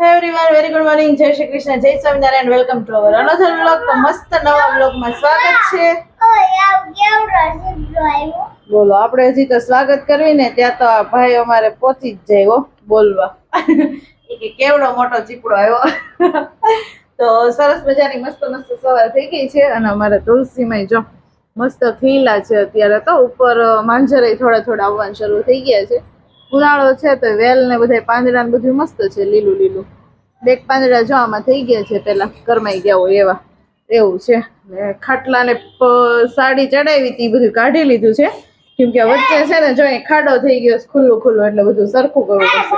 Everyone very good morning જય શ્રી કૃષ્ણ જય Swaminarayan welcome to our another vlog તો મસ્ત નવા વ્લોગમાં સ્વાગત છે. બોલો, આપણે હજી તો સ્વાગત કરવી ને ત્યાં તો આ ભાઈ અમારે પહોંચી જ જાય બોલવા. કે કેવડો મોટો ચીપડો આવ્યો. તો સરસ મજાની મસ્ત મસ્ત સવાર થઈ ગઈ છે અને અમારે તુલસીમાં જો મસ્ત ખીલા છે અત્યારે તો. ઉપર માંજરે થોડા થોડા આવવાનું શરૂ થઈ ગયા છે. ઉનાળો છે તો વેલ ને બધા પાંદડા ને બધું મસ્ત છે લીલું લીલું. બેક પાંદડા જો આમાં થઈ ગયા છે પેલા કરમાઈ ગયા હોય એવા. એવું છે. ને ખાટલા ને સાડી ચડાવી હતી બધું કાઢી લીધું છે. કેમ કે વચ્ચે છે ને જો અહીં ખાડો થઈ ગયો ખુલ્લું ખુલ્લું એટલે બધું સરખું કરવું પડશે.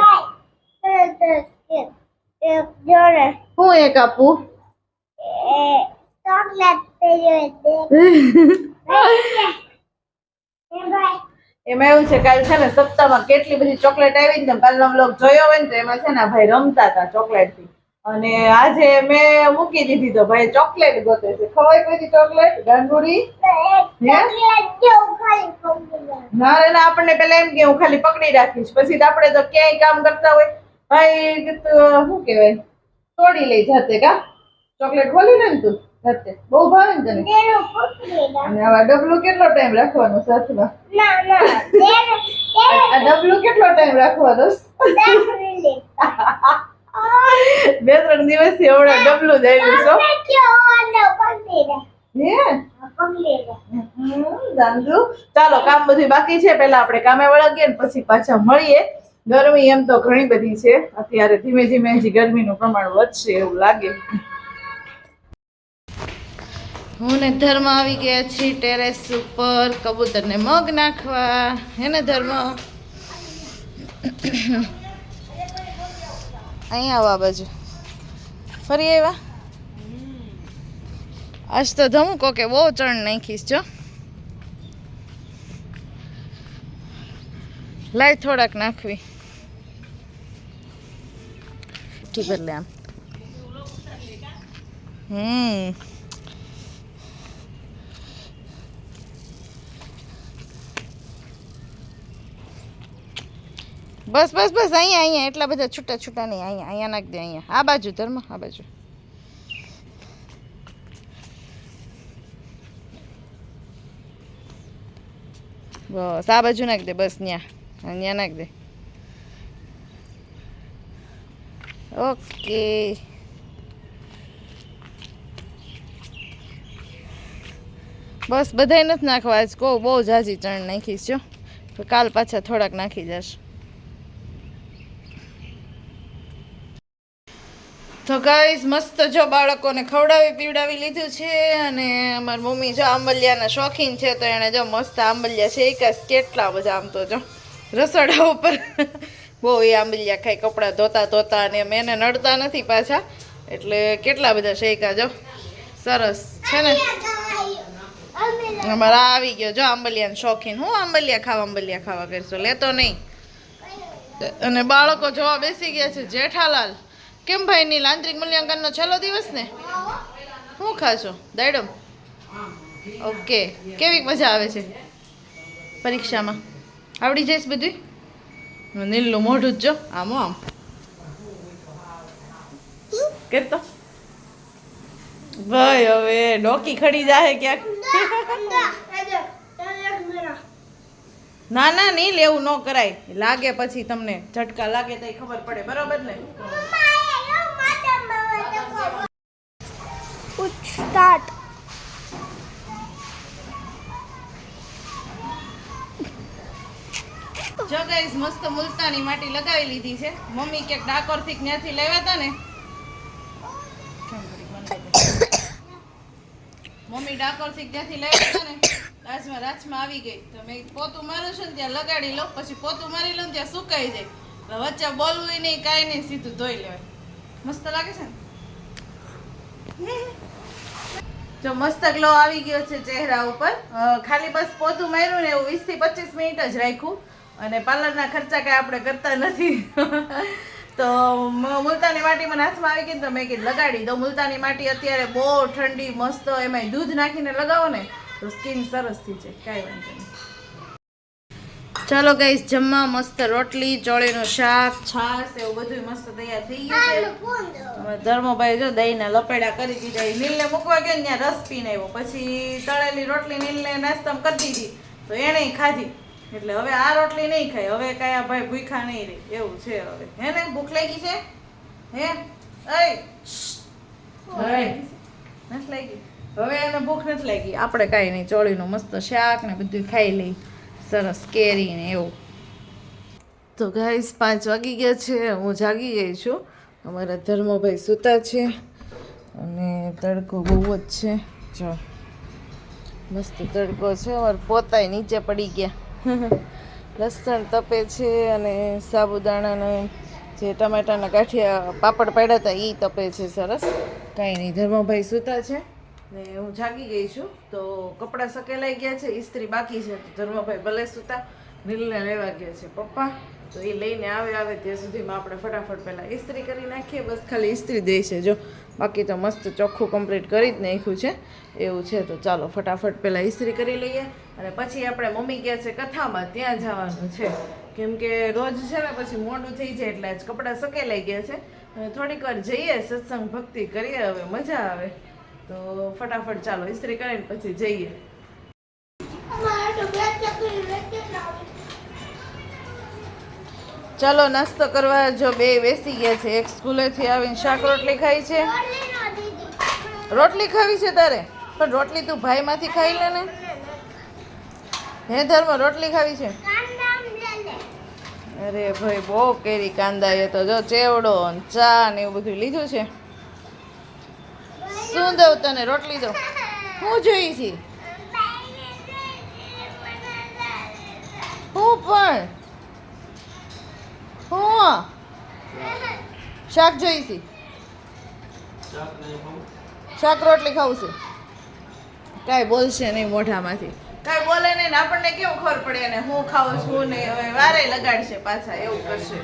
હું એક આપું? એમાં એવું છે કાલ છે ને સપ્તાહમાં કેટલી બધી ચોકલેટ આવી ને કાલનો બ્લોગ જોયો હોય ને તો એમાં છે ને ભાઈ રમતા હતા ચોકલેટથી અને આજે મેં મૂકી દીધી તો ભાઈ ચોકલેટ ગોતે છે. ખવાય પછી ચોકલેટ? ગાંડુડી ના રે ના, આપણને પેલા એમ કે હું ખાલી પકડી રાખીશ. પછી તો આપણે તો ક્યાંય કામ કરતા હોય. ભાઈ શું કહેવાય? તોડી લઈ જાતે કા? ચોકલેટ ખોલી ને તું? બહુ ભાવે ને તને? અને આવા ડબલું કેટલો ટાઈમ રાખવાનો સાથમાં? આ ડબલું કેટલો ટાઈમ રાખવાનો? બે ત્રણ દિવસથી એવડા ડબલું દઈ છો. હે? ચાલો કામ બધું બાકી છે. પેલા આપણે કામે વળગીએ ને પછી પાછા મળીએ. ગરમી એમ તો ઘણી બધી છે. અત્યારે ધીમે ધીમે હજી ગરમીનું પ્રમાણ વધશે એવું લાગે. હું ને ધર્મ આવી ગયા છીએ ટેરેસ ઉપર, કબૂતરને મગ નાખવા. હે ને ધર્મ? અહીંયા આવો બાજુ. ફરી આવ્યા? આજ તો ધમકો કે બહુ ચણ નાખીશ, જો. લાય થોડાક નાખવી. ઠીક એટલે આમ. હમ. બસ બસ બસ, અહીંયા અહીંયા, એટલા બધા છૂટા છૂટા નહીં, અહીંયા અહીંયા નાખ દે, અહીંયા. આ બાજુ, ધર્મ, આ બાજુ. બસ, આ બાજુ નાખ દે, બસ ત્યાં અહીંયા નાખ દે. ઓકે. બસ, બધાય નથી નાખવા. આજ કહું, બહુ જાજી ચણ નાખીશ, જો. કાલ પાછા થોડાક નાખી જશે. તો ગાઈસ મસ્ત જો બાળકોને ખવડાવી, પીવડાવી લીધું છે અને અમારી મમ્મી જો આંબલિયાના શોખીન છે, તો એણે જો મસ્ત આંબલિયા છે એક કેટલા બધા આમ તો જો રસોડા ઉપર બહુ એ આંબલિયા ખાઈ કપડાં ધોતા ધોતા અને એમ એને નડતા નથી પાછા. એટલે કેટલા બધા શેકા જો. સરસ છે ને? અમારા આવી ગયો જો આંબલિયાનો શોખીન. હું આંબલિયા ખાવા આંબલિયા ખાવા કરશો? લેતો નહીં. અને બાળકો જોવા બેસી ગયા છે, જેઠાલાલ. કેમ ભાઈ ની આંતરિક મૂલ્યાંકનનો છેલ્લો દિવસ ને? શું ખાશો? દાડમ ઓકે. કેવી મજા આવે છે પરીક્ષામાં? આવડી જઈશ બધું? નીલનું મોઢું જ જો. આમ આમ. કેતો? ભાઈ, હવે ડોકી ખડી જાહે ક્યાંક. ના ના નહીં લેવું ન કરાય. લાગે પછી તમને. ઝટકા લાગે તો ખબર પડે. બરોબર ને? સ્ટાર્ટ જો ગાઈસ મસ્ત મુલતાની માટી લગાવી લીધી છે. મમ્મી કે ડાકોરથી ત્યાંથી લેવા હતા ને? મમ્મી ડાકોરથી ત્યાંથી લેવા હતા ને? રાજમાં રાજમાં આવી ગઈ. તો મેં પોતું મારું છું ને ત્યાં લગાડી લઉં, પછી પોતું મારી લઉં ત્યાં સુકાઈ જાય. વચ્ચે બોલવું નહીં, કાંઈ નહીં, સીધું ધોઈ લેવાય. મસ્ત લાગે છે ને? જો મસ્ત ગ્લો આવી ગયો છે ચહેરા ઉપર. ખાલી બસ પોતું માર્યું ને એવું વીસથી પચીસ મિનિટ જ રાખ્યું. અને પાર્લરના ખર્ચા કાંઈ આપણે કરતા નથી. તો મુલતાની માટી મને હાથમાં આવી ગઈ તો મેં કીધું, લગાડી દઉં. મુલતાની માટી અત્યારે બહુ ઠંડી, મસ્ત એમાં દૂધ નાખીને લગાવો ને, તો સ્કિન સરસ થઈ જાય. કાંઈ વાંધો નહીં. ચાલો ગાઈસ જમવા મસ્ત રોટલી ચોળીનું શાક છાશ એવું બધું મસ્ત તૈયાર થઈ ગયું છે. હવે ધર્મભાઈ જો દહીંના લપેડા કરી દીધા. એ નીલને મૂકવા ગયો ને ત્યાં રસ પીને આવ્યો. પછી તળેલી રોટલી નીલને નાસ્તામાં કરી દીધી. તો એણે ખાધી. એટલે હવે આ રોટલી નહીં ખાય. હવે કયા આ ભાઈ ભૂખા નહીં રહી. એવું છે હવે. હે ને? ભૂખ લાગી છે? હે? અય! નથી લાગી? હવે એને ભૂખ નથી લાગી. આપણે કાંઈ નહીં. ચોળીનું મસ્ત શાક ને બધું ખાઈ લઈ સરસ કેરી ને એવું. તો ગાઈસ પાંચ વાગી ગયા છે, હું જાગી ગઈ છું. અમારા ધર્મભાઈ સૂતા છે અને તડકો બહુ જ છે. જો, મસ્ત તડકો છે, અમારે પોતાય નીચે પડી ગયા. લસણ તપે છે અને સાબુદાણાના જે ટમેટાના ગાંઠિયા પાપડ પાડ્યા હતા એ તપે છે સરસ. કાંઈ નહીં, ધર્મભાઈ સૂતા છે. ને હું જાગી ગઈ છું. તો કપડાં સકેલાઈ ગયા છે ઇસ્ત્રી બાકી છે. તો ધર્મભાઈ ભલે સૂતા, નીલને લેવા ગયા છે પપ્પા. તો એ લઈને આવે આવે ત્યાં સુધીમાં આપણે ફટાફટ પહેલાં ઇસ્ત્રી કરી નાખીએ. બસ ખાલી ઇસ્ત્રી દે છે, જો. બાકી તો મસ્ત ચોખ્ખું કમ્પ્લીટ કરી જ નાખ્યું છે. એવું છે, તો ચાલો ફટાફટ પહેલાં ઇસ્ત્રી કરી લઈએ. અને પછી આપણે મમ્મી ગયા છે, કથામાં ત્યાં જવાનું છે. કેમ કે રોજ છે ને પછી મોડું થઈ જાય એટલે જ કપડાં સકેલાઈ ગયા છે. અને થોડીક વાર જઈએ, સત્સંગ ભક્તિ કરીએ, હવે મજા આવે. તો ફટાફટ ચાલો ઇસ્ત્રી કરીને પછી જઈએ. ચાલો, નાસ્તો કરવા જો બે બેસી ગયા છે. એક સ્કૂલેથી આવીને શાક રોટલી ખાઈ છે. રોટલી ખાવી છે તારે? પણ રોટલી તું ભાઈમાંથી ખાઈ લે ને? હે ધર્મ, રોટલી ખાવી છે? અરે ભાઈ, બહુ કેરી કાંદા એ તો જો, ચેવડો ચા ને એવું બધું લીધું છે. શું દઉં તને રોટલી દઉં. હું જોઈ છી? હું પણ. હું. શાક જોઈ છી? શાક રોટલી ખાવું છે. કાંઈ બોલશે નહીં મોઢામાંથી. કાંઈ બોલે નહીં આપણને કેવું ખબર પડે ને હું ખાઉં છું ને હવે વારે લગાડશે પાછા, એવું કરશે.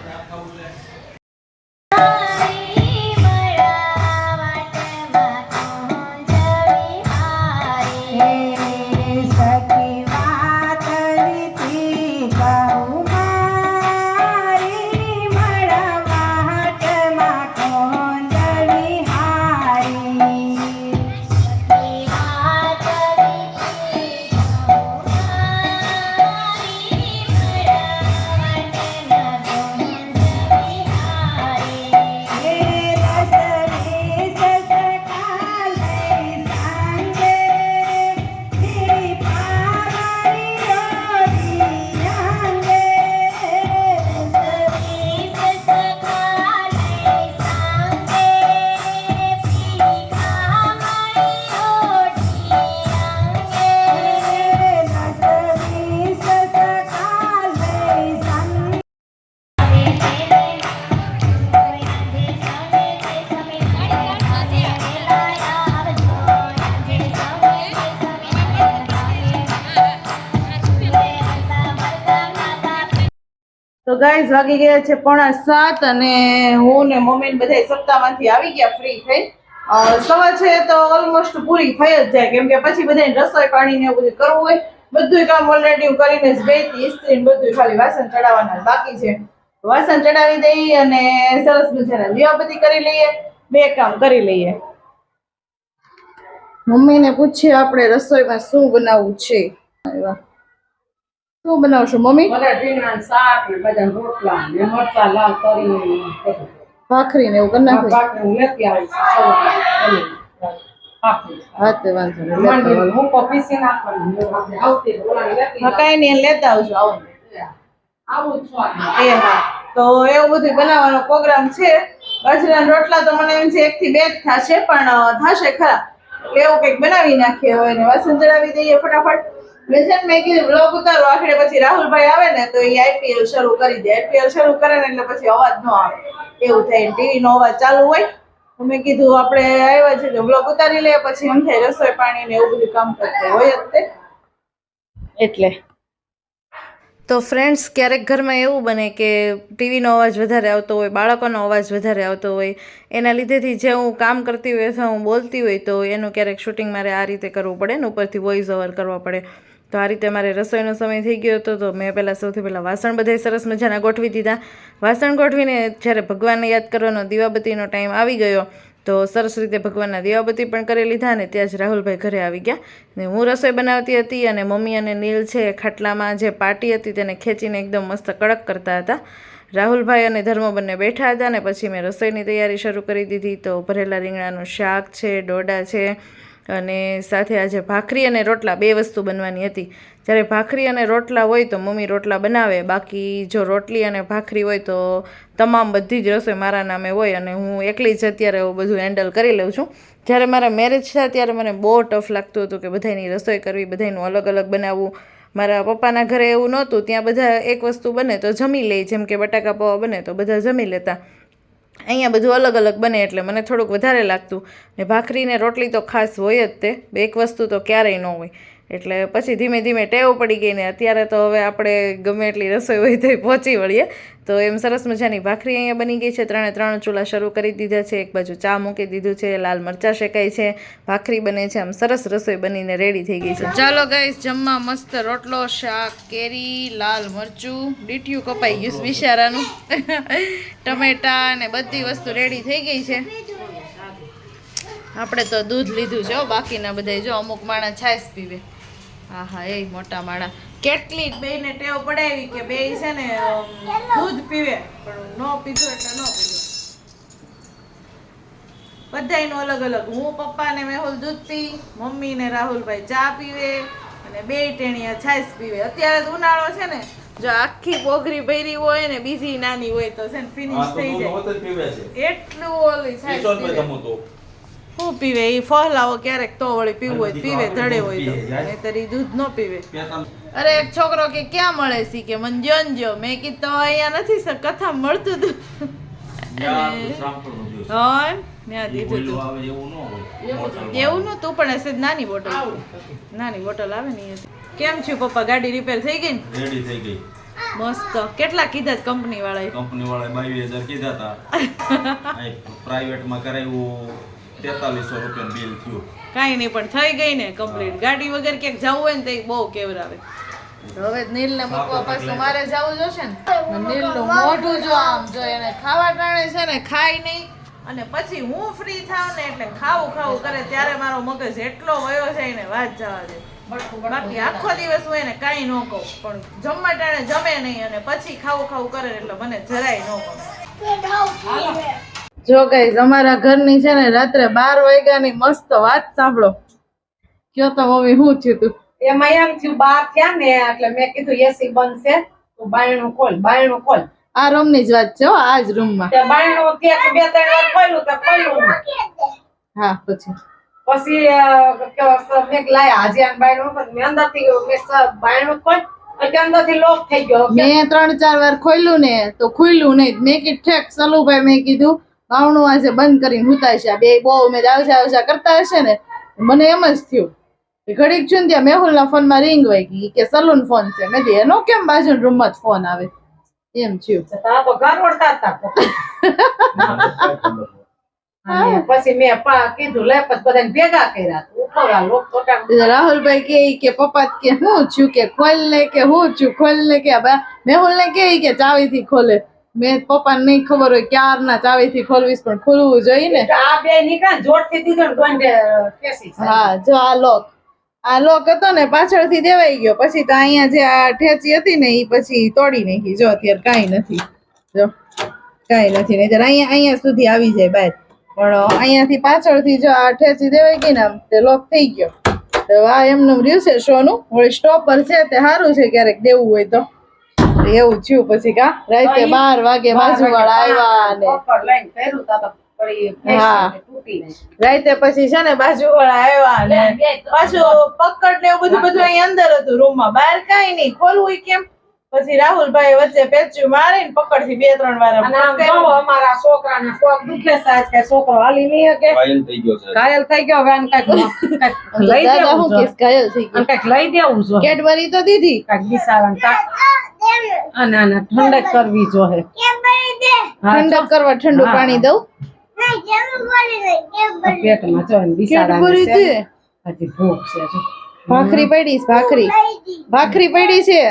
ગાઈઝ વાગી ગયા છે પોણા સાત અને હું ને મમ્મી ને બધા સપ્તાહમાંથી આવી ગયા ફ્રી થઈ. સવાર છે તો ઓલમોસ્ટ પૂરી થઈ જ જાય. કેમ કે પછી બધાને રસોઈ પાણી ને એવું બધું કરવું હોય. બધું કામ ઓલરેડી કરીને જ ગઈ હતી ઇસ્ત્રી બધું ખાલી વાસણ ચડાવવાના બાકી છે. વાસણ ચડાવી દઈ અને સરસ મજાના દીવાબત્તી કરી લઈએ. બે કામ કરી લઈએ. મમ્મીને પૂછીએ આપણે રસોઈમાં શું બનાવવું છે. શું બનાવશો મમ્મી? શાક ને બધા રોટલા ને મરચા લાલ તરી ભાખરી ને એવું કરી નાખું લેતી આવીશ લેતા આવજો આવો. આવું એ હા. તો એવું બધું બનાવવાનો પ્રોગ્રામ છે. બાજરાના રોટલા તો મને એમ છે એક થી બે જ થશે પણ થશે ખરા. એટલે એવું કંઈક બનાવી નાખીએ હવે ને વાસણ ચડાવી દઈએ ફટાફટ. મેં મેગી વ્લોગ ઉતારો. આખરે પછી રાહુલભાઈ આવે ને, તો એ આઈપીએલ શરૂ કરી દે. આઈપીએલ શરૂ કરે ને એટલે પછી અવાજ ન આવે. એવું થાય. ટીવી નો અવાજ ચાલુ હોય મેં કીધું, આપણે આવ્યા છે તો વ્લોગ ઉતારી લઈએ, પછી એમ થાય રસોઈ પાણી ને એવું બધું કામ કરતા હોય જ એટલે. તો ફ્રેન્ડ્સ ક્યારેક ઘરમાં એવું બને કે ટીવીનો અવાજ વધારે આવતો હોય, બાળકોનો અવાજ વધારે આવતો હોય, એના લીધેથી જે હું કામ કરતી હોય અથવા હું બોલતી હોય, તો એનું ક્યારેક શૂટિંગ મારે આ રીતે કરવું પડે ને ઉપરથી વોઇસ ઓવર કરવો પડે. તો આ રીતે મારે રસોઈનો સમય થઈ ગયો હતો, તો મેં પહેલાં સૌથી પહેલાં વાસણ બધાય સરસ મજાના ગોઠવી દીધા. વાસણ ગોઠવીને જ્યારે ભગવાનને યાદ કરવાનો દીવાબત્તીનો ટાઈમ આવી ગયો, તો સરસ રીતે ભગવાનના દીવાબત્તી પણ કરી લીધા અને ત્યાં જ રાહુલભાઈ ઘરે આવી ગયા. ને હું રસોઈ બનાવતી હતી અને મમ્મી અને નીલ છે ખાટલામાં જે પાટી હતી તેને ખેંચીને એકદમ મસ્ત કડક કરતા હતા. રાહુલભાઈ અને ધર્મ બંને બેઠા હતા અને પછી મેં રસોઈની તૈયારી શરૂ કરી દીધી. તો ભરેલા રીંગણાનું શાક છે, ડોડા છે અને સાથે આજે ભાખરી અને રોટલા બે વસ્તુ બનવાની હતી. જ્યારે ભાખરી અને રોટલા હોય તો મમ્મી રોટલા બનાવે, બાકી જો રોટલી અને ભાખરી હોય તો તમામ બધી જ રસોઈ મારા નામે હોય અને હું એકલી જ અત્યારે એવું બધું હેન્ડલ કરી લઉં છું. જ્યારે મારા મેરેજ થયા ત્યારે મને બહુ ટફ લાગતું હતું કે બધાની રસોઈ કરવી બધાનું અલગ અલગ બનાવવું. મારા પપ્પાના ઘરે એવું નહોતું, ત્યાં બધા એક વસ્તુ બને તો જમી લે, જેમ કે બટાકા પૌવા બને તો બધા જમી લેતા. અહીંયા બધું અલગ અલગ બને એટલે મને થોડુંક વધારે લાગતું. ને ભાખરીને રોટલી તો ખાસ હોય જ તે. એક વસ્તુ તો ક્યારેય ન હોય. એટલે પછી ધીમે ધીમે ટેવ પડી ગઈ ને અત્યારે તો હવે આપણે ગમે એટલી રસોઈ હોય તો પહોંચી વળીએ. તો એમ સરસ મજાની ભાખરી અહીંયા બની ગઈ છે. ત્રણે ત્રણ ચૂલા શરૂ કરી દીધા છે. એક બાજુ ચા મૂકી દીધું છે. લાલ મરચાં શેકાય છે. ભાખરી બને છે. આમ સરસ રસોઈ બનીને રેડી થઈ ગઈ છે. ચાલો ગાઈસ જમવા મસ્ત રોટલો, શાક, કેરી, લાલ મરચું, ડીટીયું કપાઈ ગયું બિશારાનું ટમેટા ને બધી વસ્તુ રેડી થઈ ગઈ છે. આપણે તો દૂધ લીધું છે બાકીના બધા જો અમુક માણસ છાશ પીવે. હા હા એ મોટા માણા કેટલી બેને ટેવ પડાવી કે બે છે ને દૂધ પીવે. પણ ન પીધું એટલે ન પીધું. બધાયનું અલગ અલગ. હું પપ્પા ને મેહુલ દૂધ પી મમ્મી ને રાહુલભાઈ ચા પીવે અને બે ટેણીયા છાશ પીવે. અત્યારે તો ઉનાળો છે ને જો આખી પોગરી ભરી હોય ને બીજી નાની હોય તો છે ને ફિનિશ થઈ જાય. એટલું ઓલી છાશ પીવે. હું પીવે? એ ફહલાવો ક્યારેક તો વળી પીવું હોય પીવે ધડે હોય તો. નહીતર ઈ દૂધ ન પીવે. અરે એક છોકરો કે ક્યાં મળે છે કે? મને જોન જો મેં કીધું તો અહીંયા નથી સર કથા મળતું હતું હા ત્યાં દીધું હતું એવું નતું પણ હશે જ નાની બોટલ. નાની બોટલ આવે ને કેમ છું પપ્પા? ગાડી રિપેર થઈ ગઈ ને? રેડી થઈ ગઈ. મસ્ત. કેટલા કીધા કંપની વાળાએ? કંપની વાળા બાવીસ હજાર કીધા હતા પ્રાઇવેટ માં કરાવ્યું. તેતાલીસો રૂપિયા બિલ થયું. કાંઈ નહીં પણ થઈ ગઈ ને કમ્પ્લીટ ગાડી વગર ક્યાંક જવું હોય ને તો બહુ કેવરાવે. હવે નીલ ને મૂકવા પાછું મારે જવું જોશે ને? નીલનું મોઢું જો આમ જો એને ખાવા ટાણે છે ને ખાય નહીં. અને પછી હું ફ્રી થાવ ને એટલે ખાવું ખાવું કરે ત્યારે મારો મગજ એટલો વયો છે ને વાત જવા દે. બાકી આખો દિવસ હું એને કાંઈ ન કહું પણ જમવા ટાણે જમે નહીં અને પછી ખાવું ખાવું કરે એટલે મને જરાય ન ગમે. જો ગાઈઝ અમારા ઘરની છે ને રાત્રે બાર વાગ્યાની મસ્ત વાત સાંભળો. કયો તો મમ્મી શું થયું તું? એમાં એમ થયું બાર થયા ને એટલે મેં કીધું એસી બંધ છે તું બાયણું ખોલ બાયણું ખોલ. આ રૂમની જ વાત છે હો આ જ રૂમમાં બાયણું બે ત્રણ વાર ખોલ્યું તો ખોલ્યું હા પછી? પછી મેં લાયા હાજી આજે આ બાયણું ખોલ. મેં અંદરથી મેં બાયણું ખોલ. એટલે અંદરથી લોક થઈ ગયો. મેં ત્રણ ચાર વાર ખોલ્યું ને તો ખુલ્યું નહીં. મેં કીધું ઠેક સલુભાઈ મેં કીધું બાવણું આજે બંધ કરીને હુતાય છે આ બે બહુ મેં આવજા આવજા કરતા હશે ને મને એમ જ થયું. કે ઘડીક છું મેહુલ ત્યાં મેહુલના ફોનમાં રિંગ વાગી કે સલૂન ફોન છે. મેં એનો કેમ બાજુ રૂમમાં જ ફોન આવે? એમ થયું. પછી મેં કીધું લે પછી બધાને ભેગા કર્યા. રાહુલભાઈ કે કે પપ્પા કે હું છું કે ખોલ ને કે હું છું ખોલ ને કે મેહુલ ને કે ઈ કે ચાવીથી ખોલે. મેં પપ્પાને નહીં ખબર હોય ક્યારના ચાવીથી ખોલવીશ પણ ખોલવું જોઈએ ને આ બે નીકળ્યા જોડથી દીધો ને ગોંડે કેસી હા જો આ લોક આ લોક હતો ને પાછળથી દેવાઈ ગયો. પછી તો અહીંયા જે આ ઠેચી હતી ને એ પછી તોડી નાખી. જો અત્યારે કાંઈ નથી. જો કાંઈ નથી. નહીં અહીંયા અહીંયા સુધી આવી જાય બહાર. પણ અહીંયાથી પાછળથી જો આ ઠેચી દેવાઈ ગઈ ને આમ તે લોક થઈ ગયો. તો આ એમનું રહ્યું છે શોનું વળી સ્ટોપર છે તે સારું છે ક્યારેક દેવું હોય તો. એવું થયું પછી કા રાતે બાર વાગે બાજુવાળા આવ્યા ને હા. રાતે પછી છે ને બાજુવાળા આવ્યા ને પાછું પકડ ને એવું બધું બધું અહીં અંદર હતું રૂમમાં બહાર કાંઈ નહીં ખોલવું કેમ? પછી રાહુલભાઈ વચ્ચે પેચ્યું મારીને પકડથી બે ત્રણ વાર. અમારા છોકરાને પગ દુખે છે કે છોકરો હાલી નહીં થઈ ગયો ઘાયલ થઈ ગયો હવે કાંઈક લઈ દેવું હું જોઈએ. કેસ ઘાયલ થઈ આને ગયો કાંઈક લઈ દેવું કેડબરી તો દીધી. કંઈક કાંઈક ના ઠંડક કરવી જોઈએ. હા, ઠંડક કરવા ઠંડુ પાણી દઉં? પેટમાં જો બિસાડાને છે. હજી ભૂખ છે ભાખરી પડી છે, ભાખરી. ભાખરી પડી છે?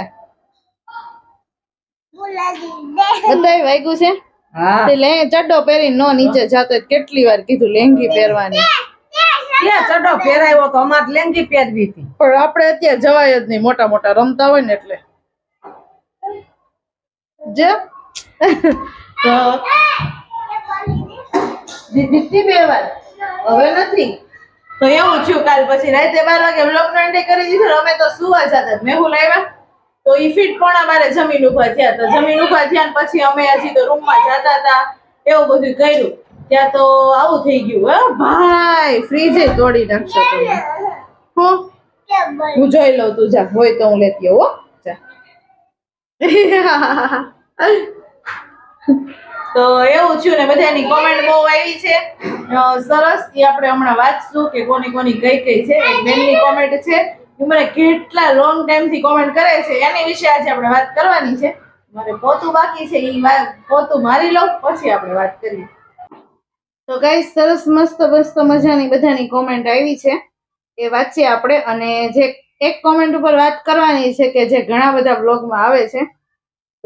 બધાય વાગ્યું છે? હા. તે લે ચડ્ડો પહેરીને નો નીચે જાતો કેટલી વાર કીધું લેંગી પહેરવાની? ક્યાં ચડો પહેરાયો તો અમાર લેંગી પહેરવી હતી. પણ આપણે અત્યારે જવાય જ નહીં મોટા મોટા રમતા હોય ને એટલે. જે? તો દીદી બે વાર હવે નથી. તો એવું થયું કાલ પછી રાતે બાર વાગે બ્લોક નો કરી દીધું અમે તો સુવા જતા મેહુલ આવ્યા. તો ઈ ફીટ પણ અમારે જમીન ઊભા થયા તો જમીન ઊભા થયા પછી અમે હજી તો રૂમમાં જતા હતા. એવું બધું કર્યું. ત્યાં તો આવું થઈ ગયું. હે, ભાઈ ફ્રીજ તોડી નાખશો તમે. હું? હું જોઈ લઉં તું. જા, હોય તો હું લેતી આવું જા. તો એવું થયું ને બધાની કોમેન્ટ બહુ આવી છે. સરસ. એ આપણે હમણાં વાંચશું કે કોની કોની કઈ કઈ છે. એક બેનની કોમેન્ટ છે. એ મને કેટલા લોંગ ટાઈમથી કોમેન્ટ કરે છે. એની વિશે આજે આપણે વાત કરવાની છે. મારે પોતું બાકી છે. એ પોતું મારી લઉં, પછી આપણે વાત કરીએ. તો ગાઈસ સરસ, મસ્ત મસ્ત મજાની બધાની કોમેન્ટ આવી છે. એ વાંચીએ આપણે. અને જે એક કોમેન્ટ ઉપર વાત કરવાની છે કે જે ઘણા બધા બ્લોગમાં આવે છે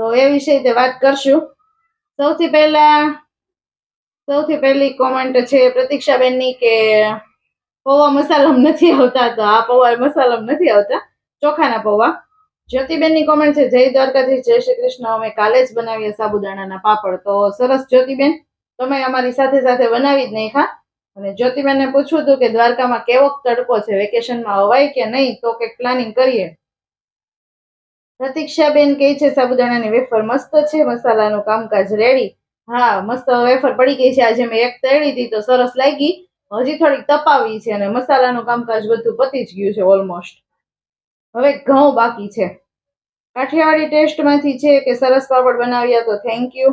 તો એ વિશે વાત કરશું. સૌથી પહેલા, સૌથી પહેલી કોમેન્ટ છે પ્રતીક્ષાબેનની કે પૌવા મસાલમ નથી આવતા તો આ પૌવા મસાલમ નથી આવતા. ચોખાના પૌવા. જ્યોતિબેનની કોમેન્ટ છે, જય દ્વારકાથી જય શ્રી કૃષ્ણ. અમે કાલે જ બનાવીએ સાબુદાણાના પાપડ. તો સરસ જ્યોતિબેન, તમે અમારી સાથે સાથે બનાવી જ નહીં ખા અને જ્યોતિબેનને પૂછવું હતું કે દ્વારકામાં કેવો તડકો છે વેકેશનમાં અવાય કે નહીં, તો કંઈક પ્લાનિંગ કરીએ. પ્રતીક્ષાબેન કહે છે, સાબુદાણાની વેફર મસ્ત છે, મસાલાનું કામકાજ રેડી હા, મસ્ત વેફર પડી ગઈ છે. આજે મેં એક તળી હતી, તો સરસ લાગી. હજી થોડીક તપાવી છે અને મસાલાનું કામકાજ બધું પતી જ ગયું છે ઓલમોસ્ટ હવે ઘઉં બાકી છે. કાઠિયાવાડી ટેસ્ટમાંથી છે કે સરસ પાપડ બનાવ્યા તો થેન્ક યુ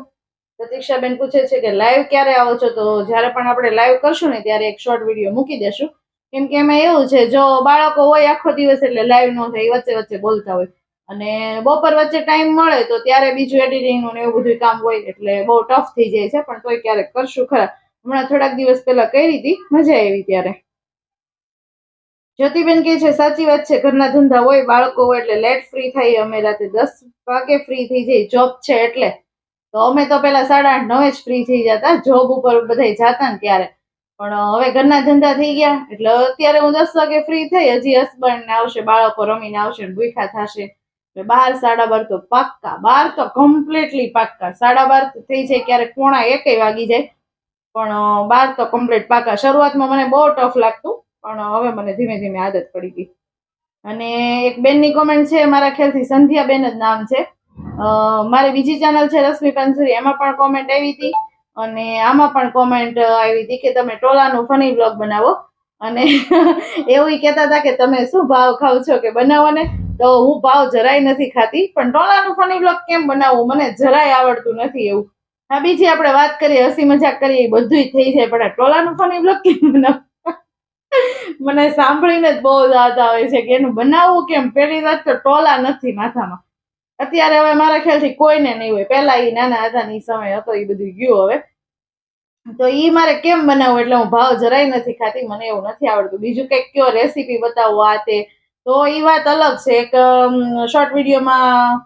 પ્રતીક્ષાબેન પૂછે છે કે લાઈવ ક્યારે આવો છો? તો જ્યારે પણ આપણે લાઈવ કરશું ને, ત્યારે એક શોર્ટ વીડિયો મૂકી દેશું. કેમ કે એમાં એવું છે, જો બાળકો હોય આખો દિવસ એટલે લાઈવ ન થાય વચ્ચે વચ્ચે બોલતા હોય. અને બપોર વચ્ચે ટાઈમ મળે તો ત્યારે બીજું એડિટિંગનું ને એવું બધું કામ હોય એટલે બહુ ટફ થઈ જાય છે, પણ તોય ક્યારેક કરશું. ખરા, હમણાં થોડાક દિવસ પહેલા કરી હતી, મજા આવી ત્યારે. જ્યોતિબેન કહે છે, સાચી વાત છે, ઘરના ધંધા હોય, બાળકો હોય એટલે લેટ ફ્રી થઈ અમે રાતે દસ વાગે ફ્રી થઈ જઈ જોબ છે એટલે. તો અમે તો પેલા સાડા આઠ, નવે જ ફ્રી થઈ જતા જોબ ઉપર બધા જતા ને ત્યારે. પણ હવે ઘરના ધંધા થઈ ગયા, એટલે અત્યારે હું દસ વાગે ફ્રી થઈ, હજી હસબન્ડ આવશે, બાળકો રમીને આવશે ભૂખા થશે. બાર સાડા બાર તો પાક્કા, બાર તો કમ્પ્લીટલી પાક્કા. સાડા બાર થઈ જાય ક્યારેક પોણા એકે વાગી જાય. પણ બાર તો કમ્પ્લીટ પાક્કા. શરૂઆતમાં મને બહુ ટફ લાગતું, પણ હવે મને ધીમે ધીમે આદત પડી ગઈ. અને એક બેનની કોમેન્ટ છે, મારા ખ્યાલથી સંધ્યા બેન જ નામ છે. મારી બીજી ચેનલ છે, રશ્મિ કંસુરી એમાં પણ કોમેન્ટ આવી હતી. અને આમાં પણ કોમેન્ટ આવી હતી કે તમે ટોલાનું ફની બ્લોગ બનાવો. અને એવું કહેતા હતા કે તમે શું ભાવ ખાવ છો કે બનાવો ને તો હું ભાવ જરાય નથી ખાતી, પણ ટોળાનું ફની બ્લોક કેમ બનાવવું મને જરાય આવડતું નથી એવું. હા, બીજી આપણે વાત કરીએ, હસી મજાક કરીએ એ બધુંય થઈ જાય, પણ આ ટોલાનું ફની બ્લોક કેમ બનાવવું મને સાંભળીને જ બહુ યાદ આવે છે કે એનું બનાવવું કેમ? પેલી વાત તો ટોલા નથી માથામાં. અત્યારે હવે મારા ખ્યાલથી કોઈને નહીં હોય. પહેલા એ નાના હતા ને સમય હતો એ બધું ગયું હવે. તો ઈ મારે કેમ બનાવવું? એટલે હું ભાવ જરાય નથી ખાતી, મને એવું નથી આવડતું. બીજું કંઈક કયો રેસીપી બતાવો આ તે. તો એ વાત અલગ છે. એક શોર્ટ વિડીયોમાં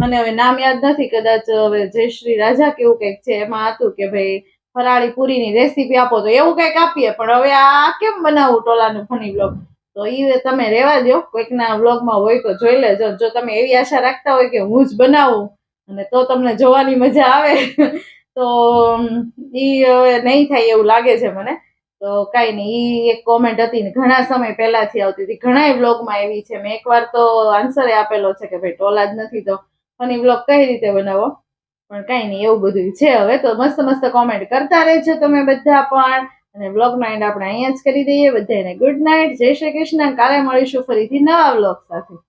મને હવે નામ યાદ નથી કદાચ, હવે જયશ્રી રાજા કે એવું કંઈક છે, એમાં હતું કે ભાઈ ફરાળી પૂરીની રેસીપી આપો તો એવું કંઈક આપીએ. પણ હવે આ કેમ બનાવવું ટોલાનું ફની બ્લોગ તો એ તમે રહેવા દો કોઈકના વ્લોગમાં હોય તો જોઈ લેજો. જો તમે એવી આશા રાખતા હોય કે હું જ બનાવું અને તો તમને જોવાની મજા આવે. તો એ હવે નહીં થાય એવું લાગે છે મને. તો કાંઈ નહીં એ એક કોમેન્ટ હતી ને, ઘણા સમય પહેલાથી આવતી હતી. ઘણા વ્લોગમાં એવી છે. મેં એકવાર તો આન્સરે આપેલો છે કે, ભાઈ, ટોલા જ નથી તો ફની વ્લોગ કઈ રીતે બનાવો? પણ કાંઈ નહીં, એવું બધું છે હવે. તો મસ્ત મસ્ત કોમેન્ટ કરતા રહેજો તમે બધા પણ. અને વ્લોગનો એન્ડ આપણે અહીંયા જ કરી દઈએ. બધાને ગુડ નાઇટ જય શ્રી કૃષ્ણ. કાલે મળીશું ફરીથી નવા વ્લોગ સાથે.